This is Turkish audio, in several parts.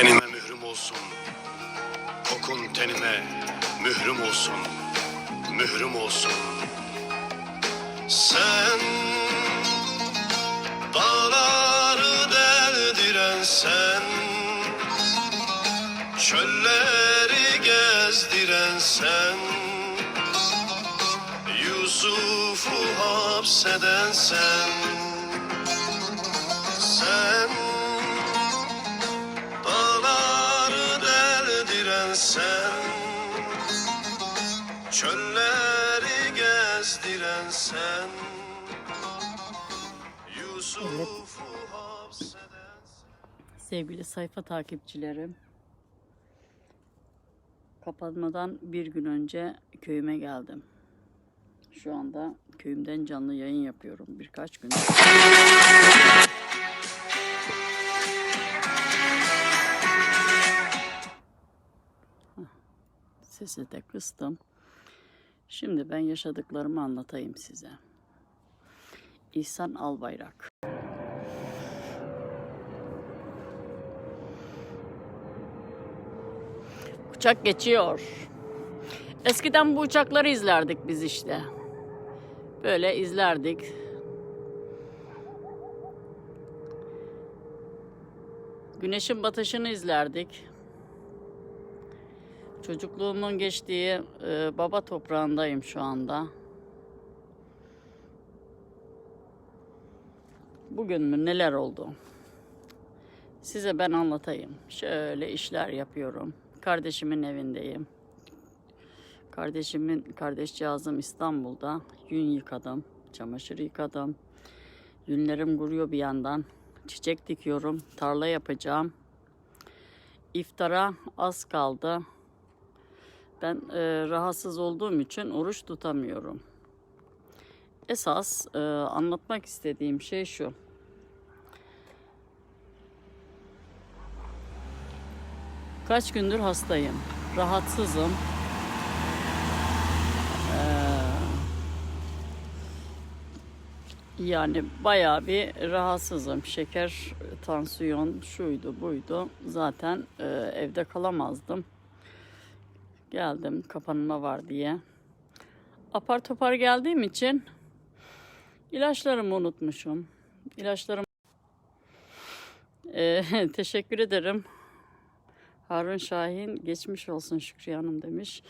tenime mührüm olsun. Kokun tenime mührüm olsun. Mührüm olsun. Sen dağları deldiren sen Çölleri gezdiren sen Yusuf'u hapseden Sen sen Çölleri gezdiren sen Yusuf'u hapseden Sevgili sayfa takipçilerim. Kapanmadan bir gün önce köyüme geldim. Şu anda köyümden canlı yayın yapıyorum birkaç gün. Sesi de kıstım. Şimdi ben yaşadıklarımı anlatayım size. İhsan Albayrak. Uçak geçiyor. Eskiden bu uçakları izlerdik biz işte. Böyle izlerdik. Güneşin batışını izlerdik. Çocukluğumun geçtiği e, baba toprağındayım şu anda. Bugün mü neler oldu? Size ben anlatayım. Şöyle işler yapıyorum. Kardeşimin evindeyim. Kardeşimin kardeşcağızım İstanbul'da. Yün yıkadım, çamaşır yıkadım. Yünlerim kuruyor bir yandan. Çiçek dikiyorum, tarla yapacağım. İftara az kaldı. Ben e, rahatsız olduğum için oruç tutamıyorum. Esas e, anlatmak istediğim şey şu. Kaç gündür hastayım. Rahatsızım. Ee, yani bayağı bir rahatsızım. Şeker, tansiyon, şuydu buydu. Zaten e, evde kalamazdım. Geldim kapanma var diye. Apar topar geldiğim için ilaçlarımı unutmuşum. İlaçlarım Ee, teşekkür ederim. Harun Şahin geçmiş olsun Şükriye Hanım demiş.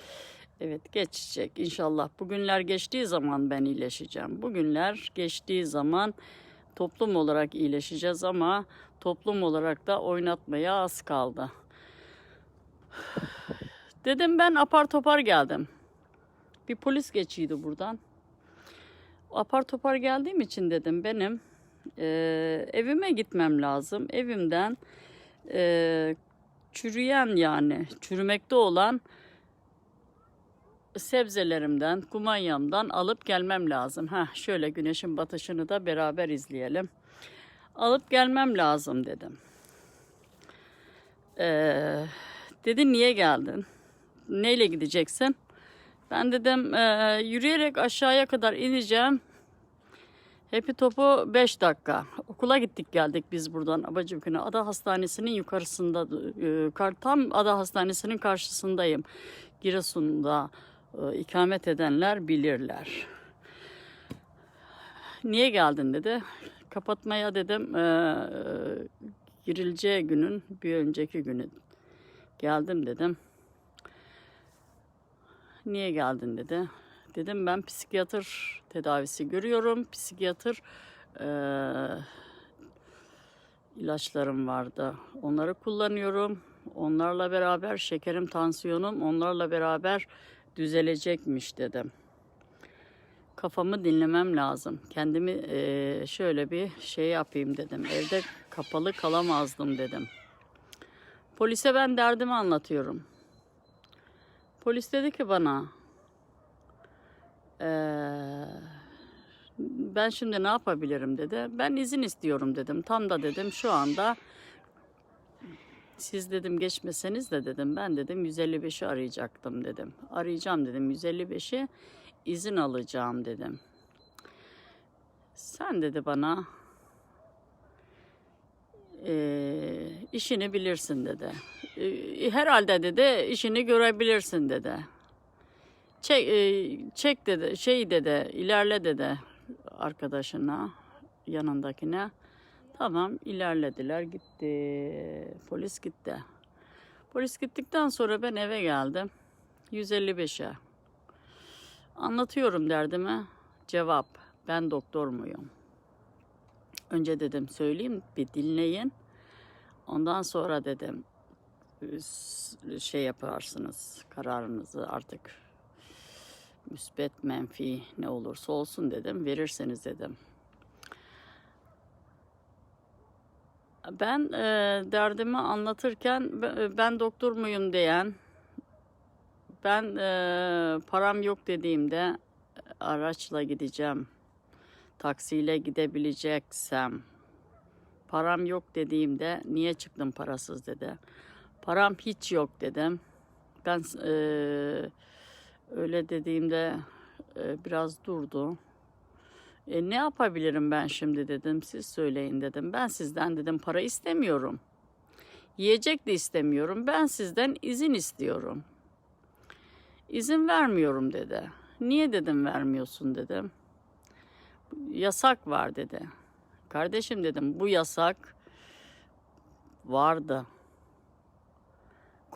Evet geçecek inşallah. Bugünler geçtiği zaman ben iyileşeceğim. Bugünler geçtiği zaman toplum olarak iyileşeceğiz ama toplum olarak da oynatmaya az kaldı. Dedim ben apar topar geldim. Bir polis geçiydi buradan. Apar topar geldiğim için dedim benim eee, evime gitmem lazım. Evimden eee çürüyen yani çürümekte olan sebzelerimden, kumanyamdan alıp gelmem lazım. Ha şöyle güneşin batışını da beraber izleyelim. Alıp gelmem lazım dedim. Ee, dedi niye geldin? Neyle gideceksin? Ben dedim "Ee, yürüyerek aşağıya kadar ineceğim. Hepi topu 5 dakika. Okula gittik geldik biz buradan Abacıkı'na. Ada Hastanesi'nin yukarısında, e, tam Ada Hastanesi'nin karşısındayım. Giresun'da e, ikamet edenler bilirler. Niye geldin dedi. Kapatmaya dedim e, girileceği günün bir önceki günü geldim dedim. Niye geldin dedi. Dedim ben psikiyatr tedavisi görüyorum. Psikiyatr eee, ilaçlarım vardı. Onları kullanıyorum. Onlarla beraber şekerim, tansiyonum onlarla beraber düzelecekmiş dedim. Kafamı dinlemem lazım. Kendimi eee, şöyle bir şey yapayım dedim. Evde kapalı kalamazdım dedim. Polise ben derdimi anlatıyorum. Polis dedi ki bana ee, ben şimdi ne yapabilirim dedi. Ben izin istiyorum dedim. Tam da dedim şu anda siz dedim geçmeseniz de dedim ben dedim 155'i arayacaktım dedim. Arayacağım dedim 155'i izin alacağım dedim. Sen dedi bana Ee, işini bilirsin dedi. Ee, herhalde dedi işini görebilirsin dedi. Çek, e, çek dedi, şey dedi, ilerle dedi arkadaşına, yanındakine. Tamam ilerlediler gitti. Polis gitti. Polis gittikten sonra ben eve geldim. 155'e. Anlatıyorum derdimi. Cevap ben doktor muyum? Önce dedim söyleyeyim bir dinleyin. Ondan sonra dedim şey yaparsınız kararınızı artık müsbet menfi ne olursa olsun dedim verirseniz dedim. Ben e, derdimi anlatırken "Be- ben doktor muyum diyen ben e, param yok dediğimde araçla gideceğim taksiyle gidebileceksem param yok dediğimde niye çıktım parasız dedi. Param hiç yok dedim. Ben e, öyle dediğimde e, biraz durdu. E, ne yapabilirim ben şimdi dedim. Siz söyleyin dedim. Ben sizden dedim para istemiyorum. Yiyecek de istemiyorum. Ben sizden izin istiyorum. İzin vermiyorum dedi. Niye dedim vermiyorsun dedim. Yasak var dedi. Kardeşim dedim bu yasak vardı.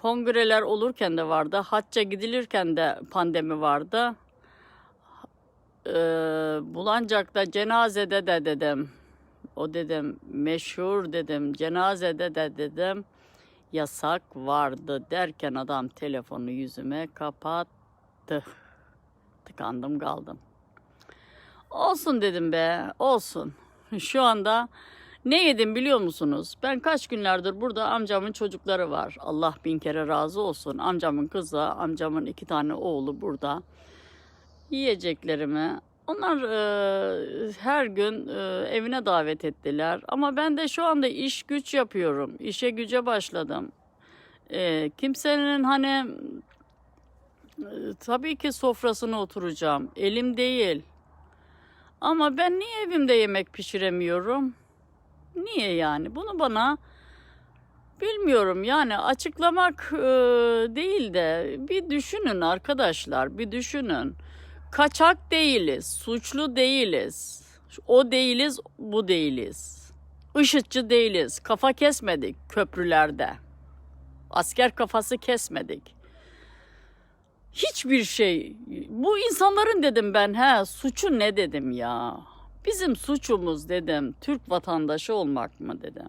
Kongreler olurken de vardı. Hacca gidilirken de pandemi vardı. Ee, Bulancak'ta cenazede de dedim. O dedim meşhur dedim cenazede de dedim yasak vardı derken adam telefonu yüzüme kapattı. Tıkandım kaldım. Olsun dedim be olsun. Şu anda ne yedim biliyor musunuz? Ben kaç günlerdir burada amcamın çocukları var. Allah bin kere razı olsun. Amcamın kızı, amcamın iki tane oğlu burada. Yiyeceklerimi onlar e, her gün e, evine davet ettiler. Ama ben de şu anda iş güç yapıyorum. İşe güce başladım. E, kimsenin hani e, tabii ki sofrasına oturacağım. Elim değil. Ama ben niye evimde yemek pişiremiyorum? Niye yani? Bunu bana bilmiyorum yani açıklamak e, değil de bir düşünün arkadaşlar, bir düşünün. Kaçak değiliz, suçlu değiliz. O değiliz, bu değiliz. IŞİD'ci değiliz. Kafa kesmedik köprülerde. Asker kafası kesmedik. Hiçbir şey. Bu insanların dedim ben he suçu ne dedim ya. Bizim suçumuz dedim Türk vatandaşı olmak mı dedim.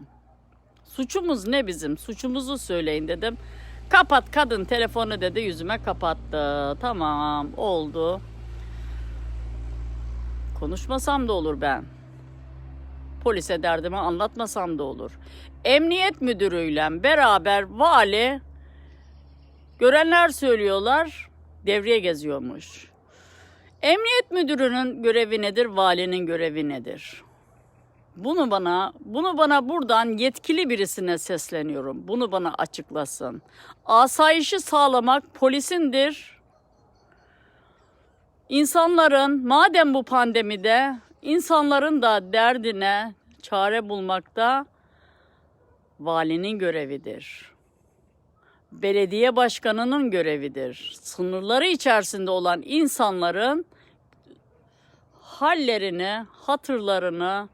Suçumuz ne bizim? Suçumuzu söyleyin dedim. Kapat kadın telefonu dedi yüzüme kapattı. Tamam oldu. Konuşmasam da olur ben. Polise derdimi anlatmasam da olur. Emniyet müdürüyle beraber vali görenler söylüyorlar devreye geziyormuş. Emniyet müdürünün görevi nedir? Valinin görevi nedir? Bunu bana, bunu bana buradan yetkili birisine sesleniyorum. Bunu bana açıklasın. Asayişi sağlamak polisindir. İnsanların madem bu pandemide insanların da derdine çare bulmakta valinin görevidir. Belediye başkanının görevidir. Sınırları içerisinde olan insanların hallerini, hatırlarını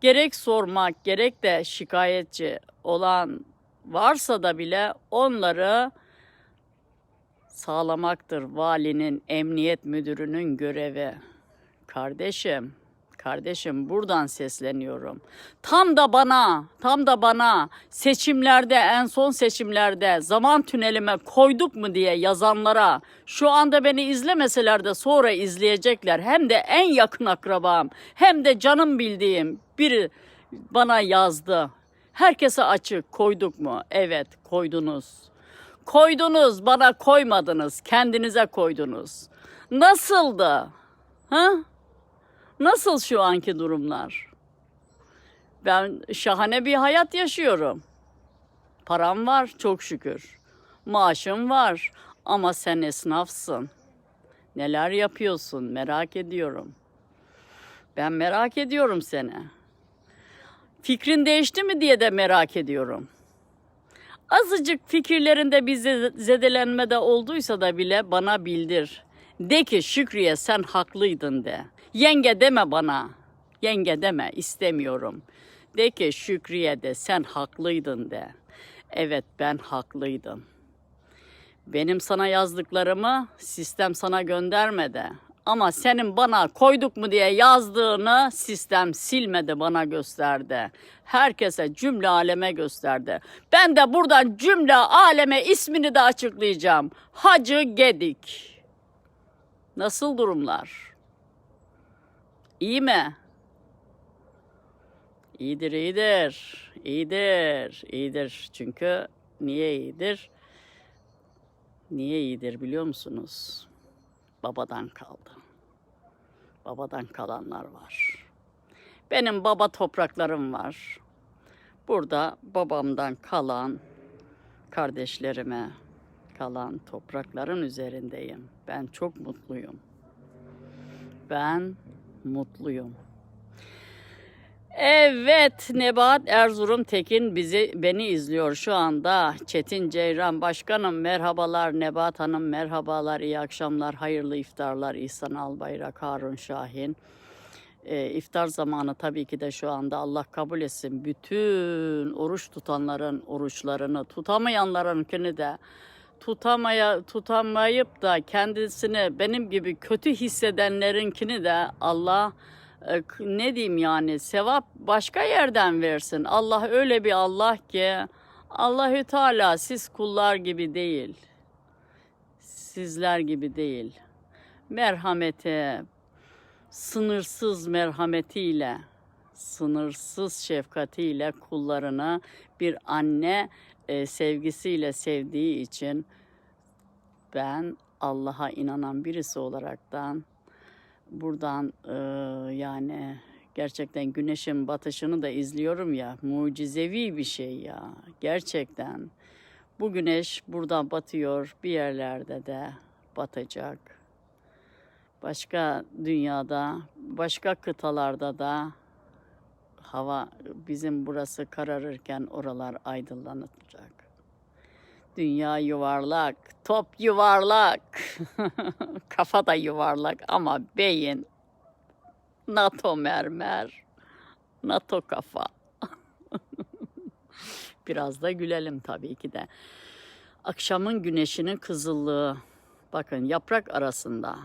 gerek sormak, gerek de şikayetçi olan varsa da bile onları sağlamaktır valinin, emniyet müdürünün görevi. Kardeşim, kardeşim buradan sesleniyorum. Tam da bana, tam da bana seçimlerde, en son seçimlerde zaman tünelime koyduk mu diye yazanlara şu anda beni izlemeseler de sonra izleyecekler. Hem de en yakın akrabam, hem de canım bildiğim biri bana yazdı. Herkese açık koyduk mu? Evet koydunuz. Koydunuz, bana koymadınız, kendinize koydunuz. Nasıldı? Ha? Nasıl şu anki durumlar? Ben şahane bir hayat yaşıyorum. Param var çok şükür. Maaşım var ama sen esnafsın. Neler yapıyorsun merak ediyorum. Ben merak ediyorum seni. Fikrin değişti mi diye de merak ediyorum. Azıcık fikirlerinde bir ze- zedelenme de olduysa da bile bana bildir. De ki Şükriye sen haklıydın de. Yenge deme bana. Yenge deme istemiyorum. De ki Şükriye de sen haklıydın de. Evet ben haklıydım. Benim sana yazdıklarımı sistem sana göndermedi. Ama senin bana koyduk mu diye yazdığını sistem silmedi bana gösterdi. Herkese cümle aleme gösterdi. Ben de buradan cümle aleme ismini de açıklayacağım. Hacı Gedik. Nasıl durumlar? İyi mi? İyidir, iyidir. İyidir, iyidir. Çünkü niye iyidir? Niye iyidir biliyor musunuz? Babadan kaldı. Babadan kalanlar var. Benim baba topraklarım var. Burada babamdan kalan kardeşlerime kalan toprakların üzerindeyim. Ben çok mutluyum. Ben mutluyum. Evet, Nebahat Erzurum Tekin bizi beni izliyor şu anda. Çetin Ceyran Başkanım merhabalar, Nebahat Hanım merhabalar, iyi akşamlar, hayırlı iftarlar. İhsan Albayrak, Harun Şahin. Ee, iftar zamanı tabii ki de şu anda Allah kabul etsin. Bütün oruç tutanların oruçlarını, tutamayanlarınkini de tutamaya tutamayıp da kendisini benim gibi kötü hissedenlerinkini de Allah e, ne diyeyim yani sevap başka yerden versin. Allah öyle bir Allah ki Allahü Teala siz kullar gibi değil. Sizler gibi değil. Merhameti, sınırsız merhametiyle, sınırsız şefkatiyle kullarını bir anne e, sevgisiyle sevdiği için ben Allah'a inanan birisi olaraktan buradan e, yani gerçekten güneşin batışını da izliyorum ya mucizevi bir şey ya gerçekten. Bu güneş buradan batıyor bir yerlerde de batacak. Başka dünyada başka kıtalarda da hava bizim burası kararırken oralar aydınlanacak Dünya yuvarlak, top yuvarlak, kafa da yuvarlak ama beyin NATO mermer, NATO kafa. Biraz da gülelim tabii ki de. Akşamın güneşinin kızıllığı. Bakın yaprak arasında.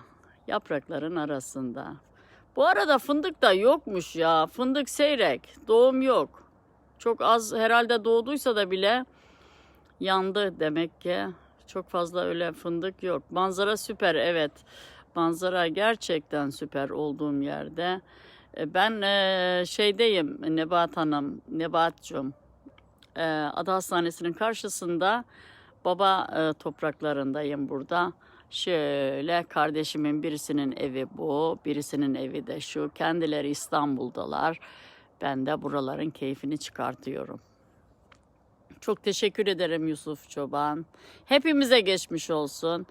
Yaprakların arasında. Bu arada fındık da yokmuş ya. Fındık seyrek. Doğum yok. Çok az herhalde doğduysa da bile yandı demek ki. Çok fazla öyle fındık yok. Manzara süper evet. Manzara gerçekten süper olduğum yerde. E, Ben e, şeydeyim Nebahat Hanım, Nebahat'cığım. E, Ada Hastanesi'nin karşısında baba topraklarındayım burada. Şöyle kardeşimin birisinin evi bu, birisinin evi de şu. Kendileri İstanbul'dalar. Ben de buraların keyfini çıkartıyorum. Çok teşekkür ederim Yusuf Çoban. Hepimize geçmiş olsun.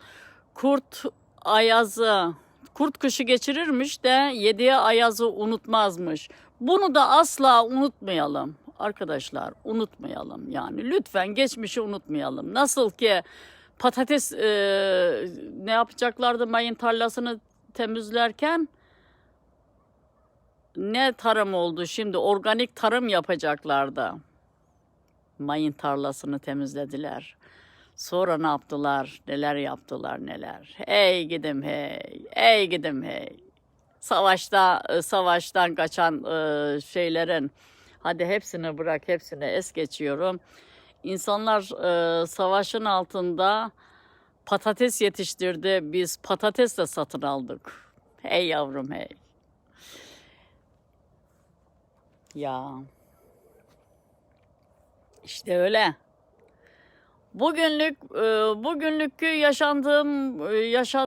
Kurt ayazı, kurt kışı geçirirmiş de yediği ayazı unutmazmış. Bunu da asla unutmayalım. Arkadaşlar unutmayalım yani lütfen geçmişi unutmayalım. Nasıl ki patates e, ne yapacaklardı mayın tarlasını temizlerken ne tarım oldu şimdi organik tarım yapacaklardı mayın tarlasını temizlediler. Sonra ne yaptılar? Neler yaptılar neler? Hey gidim hey. Hey gidim hey. Savaşta savaştan kaçan e, şeylerin hadi hepsini bırak hepsini es geçiyorum. İnsanlar e, savaşın altında patates yetiştirdi. Biz patates de satın aldık. Hey yavrum hey. Ya. İşte öyle. Bugünlük e, bugünlük yaşandığım e, yaşa